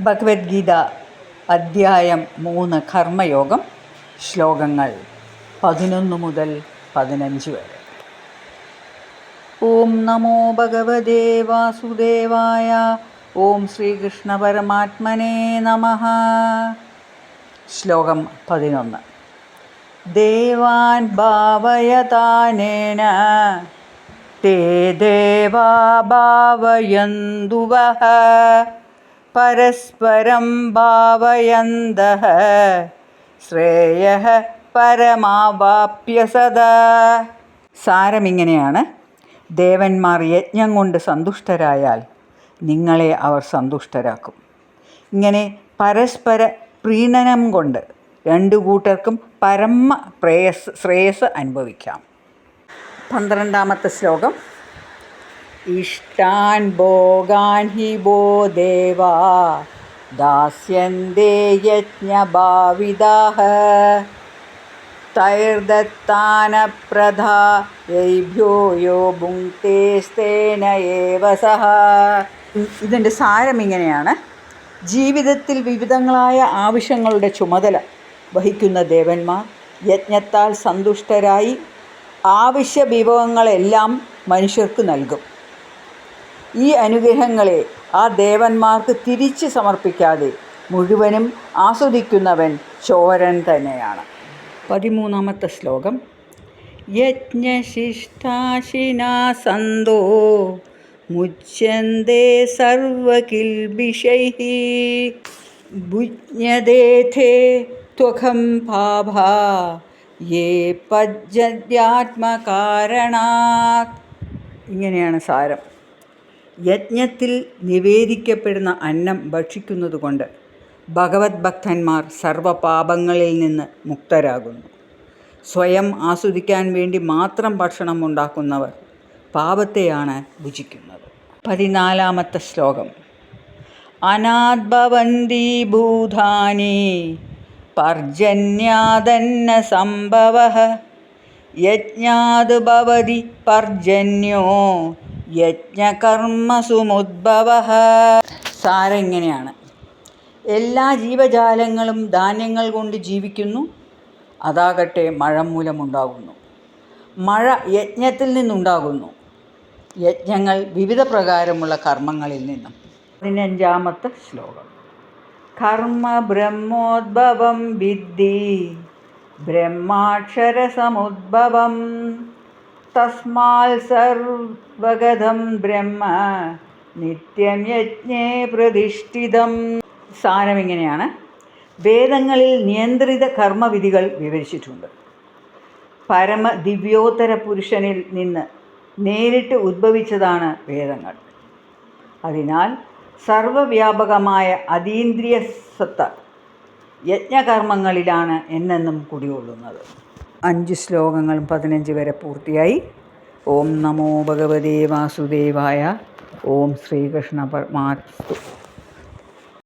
ഭഗവത്ഗീത അദ്ധ്യായം മൂന്ന് കർമ്മയോഗം ശ്ലോകങ്ങൾ പതിനൊന്ന് മുതൽ പതിനഞ്ച് വരെ. ഓം നമോ ഭഗവദേ വാസുദേവായ ഓം ശ്രീകൃഷ്ണ പരമാത്മനേ നമ. ശ്ലോകം പതിനൊന്ന്. ദേവാൻ ഭാവയതാനേന തേ ദേവാ ഭാവയന്തുവ. പരസ്പരം ഭാവയന്ത. ശ്രേയഹ പരമാവാപ്യ സദാ. സാരമിങ്ങനെയാണ് ദേവന്മാർ യജ്ഞം കൊണ്ട് സന്തുഷ്ടരായാൽ നിങ്ങളെ അവർ സന്തുഷ്ടരാക്കും. ഇങ്ങനെ പരസ്പര പ്രീണനം കൊണ്ട് രണ്ടു കൂട്ടർക്കും പരമ പ്രേയസ് ശ്രേയസ് അനുഭവിക്കാം. പന്ത്രണ്ടാമത്തെ ശ്ലോകം. ഇഷ്ടാൻ ഭോഗാൻ ഹി ഭോ ദേവാ. ദാസ്യന്തേ യജ്ഞഭാവിതാഹ തൈർദത്താനപ്രധാഭ്യോ യോ ഭുങ്ക്തേസ്തേന ഏവ സഹ. ഇതിന്റെ സാരം ഇങ്ങനെയാണ്. ജീവിതത്തിൽ വിവിധങ്ങളായ ആവശ്യങ്ങളുടെ ചുമതല വഹിക്കുന്ന ദേവന്മാർ യജ്ഞത്താൽ സന്തുഷ്ടരായി ആവശ്യ വിഭവങ്ങളെല്ലാം മനുഷ്യർക്ക് നൽകും. ഈ അനുഗ്രഹങ്ങളെ ആ ദേവന്മാർക്ക് തിരിച്ച് സമർപ്പിക്കാതെ മുഴുവനും ആസ്വദിക്കുന്നവൻ ചോരൻ തന്നെയാണ്. പതിമൂന്നാമത്തെ ശ്ലോകം. യജ്ഞശിഷ്ടാശിനാ സന്തോ മുച്യന്തേ സർവകിൽബിഷൈ ഭുജ്ഞദേഥേ ത്വഖം പാഭാ യേ പജ്ജദ്യാത്മകാരണാത് ഇങ്ങനെയാണ് സാരം. യജ്ഞത്തിൽ നിവേദിക്കപ്പെടുന്ന അന്നം ഭക്ഷിക്കുന്നതുകൊണ്ട് ഭഗവത് ഭക്തന്മാർ സർവപാപങ്ങളിൽ നിന്ന് മുക്തരാകുന്നു. സ്വയം ആസ്വദിക്കാൻ വേണ്ടി മാത്രം ഭക്ഷണം ഉണ്ടാക്കുന്നവർ പാപത്തെയാണ് ഭുജിക്കുന്നത്. പതിനാലാമത്തെ ശ്ലോകം. അനാദ്ഭവന്തി ഭൂതാനി പർജന്യാതന്ന സംഭവ യജ്ഞാത് ഭവതി പർജന്യോ യജ്ഞകർമ്മസുമുദ്ഭവ. സാരം ഇങ്ങനെയാണ് എല്ലാ ജീവജാലങ്ങളും ധാന്യങ്ങൾ കൊണ്ട് ജീവിക്കുന്നു. അതാകട്ടെ മഴ മൂലമുണ്ടാകുന്നു മഴ യജ്ഞത്തിൽ നിന്നുണ്ടാകുന്നു. യജ്ഞങ്ങൾ വിവിധ പ്രകാരമുള്ള കർമ്മങ്ങളിൽ നിന്നും. പതിനഞ്ചാമത്തെ ശ്ലോകം. കർമ്മ ബ്രഹ്മോദ്ഭവം വിദ്ധി. ബ്രഹ്മാക്ഷരസമുദ്ഭവം. തസ്മാൽ സർവഗതം ബ്രഹ്മ നിത്യം യജ്ഞേ പ്രതിഷ്ഠിതം സാരം ഇങ്ങനെയാണ്. വേദങ്ങളിൽ നിയന്ത്രിത കർമ്മവിധികൾ വിവരിച്ചിട്ടുണ്ട്. പരമ ദിവ്യോത്തര പുരുഷനിൽ നിന്ന് നേരിട്ട് ഉദ്ഭവിച്ചതാണ് വേദങ്ങൾ. അതിനാൽ സർവവ്യാപകമായ അതീന്ദ്രിയ സത്ത യജ്ഞകർമ്മങ്ങളിലാണ് എന്നെന്നും കുടികൊള്ളുന്നത്. അഞ്ച് ശ്ലോകങ്ങളും പതിനഞ്ച് വരെ പൂർത്തിയായി. ഓം നമോ ഭഗവതേ വാസുദേവായ. ഓം ശ്രീകൃഷ്ണ പരമാത്തു